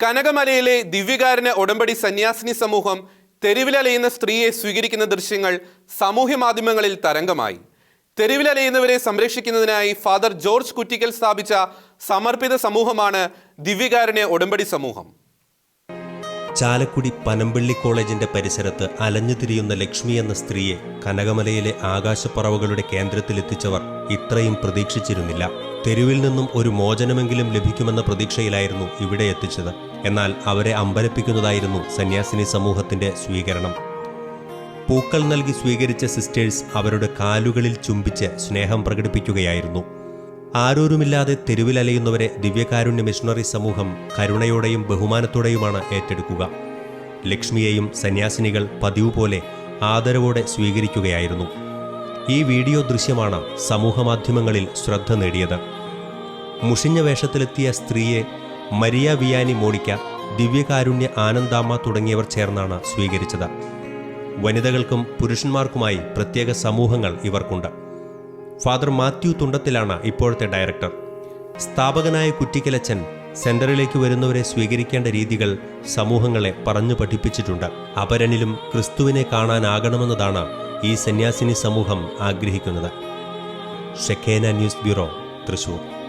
കനകമലയിലെ ദിവ്യകാരുണ്യ ഉടമ്പടി സന്യാസിനി സമൂഹം തെരുവിലലയുന്ന സ്ത്രീയെ സ്വീകരിക്കുന്ന ദൃശ്യങ്ങൾ സാമൂഹ്യ മാധ്യമങ്ങളിൽ തരംഗമായി. തെരുവിലലയുന്നവരെ സംരക്ഷിക്കുന്നതിനായി ഫാദർ ജോർജ് കുറ്റിക്കൽ സ്ഥാപിച്ച സമർപ്പിത സമൂഹമാണ് ദിവ്യകാരുണ്യ ഉടമ്പടി സമൂഹം. ചാലക്കുടി പനമ്പള്ളി കോളേജിന്റെ പരിസരത്ത് അലഞ്ഞു തിരിയുന്ന ലക്ഷ്മി എന്ന സ്ത്രീയെ കനകമലയിലെ ആകാശപ്പറവുകളുടെ കേന്ദ്രത്തിലെത്തിച്ചവർ ഇത്രയും പ്രതീക്ഷിച്ചിരുന്നില്ല. തെരുവിൽ നിന്നും ഒരു മോചനമെങ്കിലും ലഭിക്കുമെന്ന പ്രതീക്ഷയിലായിരുന്നു ഇവിടെ എത്തിച്ചത്. എന്നാൽ അവരെ അമ്പരപ്പിക്കുന്നതായിരുന്നു സന്യാസിനി സമൂഹത്തിന്റെ സ്വീകരണം. പൂക്കൾ നൽകി സ്വീകരിച്ച സിസ്റ്റേഴ്സ് അവരുടെ കാലുകളിൽ ചുംബിച്ച് സ്നേഹം പ്രകടിപ്പിക്കുകയായിരുന്നു. ആരോരുമില്ലാതെ തെരുവിലലയുന്നവരെ ദിവ്യകാരുണ്യ മിഷണറി സമൂഹം കരുണയോടെയും ബഹുമാനത്തോടെയുമാണ് ഏറ്റെടുക്കുക. ലക്ഷ്മിയെയും സന്യാസിനികൾ പതിവ് പോലെ ആദരവോടെ സ്വീകരിക്കുകയായിരുന്നു. ഈ വീഡിയോ ദൃശ്യമാണ് സമൂഹമാധ്യമങ്ങളിൽ ശ്രദ്ധ നേടിയത്. മുഷിഞ്ഞ വേഷത്തിലെത്തിയ സ്ത്രീയെ മരിയ വിയാനി മോണിക്ക ദിവ്യകാരുണ്യ ആനന്ദാമ്മ തുടങ്ങിയവർ ചേർന്നാണ് സ്വീകരിച്ചത്. വനിതകൾക്കും പുരുഷന്മാർക്കുമായി പ്രത്യേക സമൂഹങ്ങൾ ഇവർക്കുണ്ട്. ഫാദർ മാത്യു തുണ്ടത്തിലാണ് ഇപ്പോഴത്തെ ഡയറക്ടർ. സ്ഥാപകനായ കുറ്റിക്കലച്ചൻ സെന്ററിലേക്ക് വരുന്നവരെ സ്വീകരിക്കേണ്ട രീതികൾ സമൂഹങ്ങളെ പറഞ്ഞു പഠിപ്പിച്ചിട്ടുണ്ട്. അപരനിലും ക്രിസ്തുവിനെ കാണാനാകണമെന്നതാണ് ഈ സന്യാസിനി സമൂഹം ആഗ്രഹിക്കുന്നത്. Shekinah news bureau Thrissur.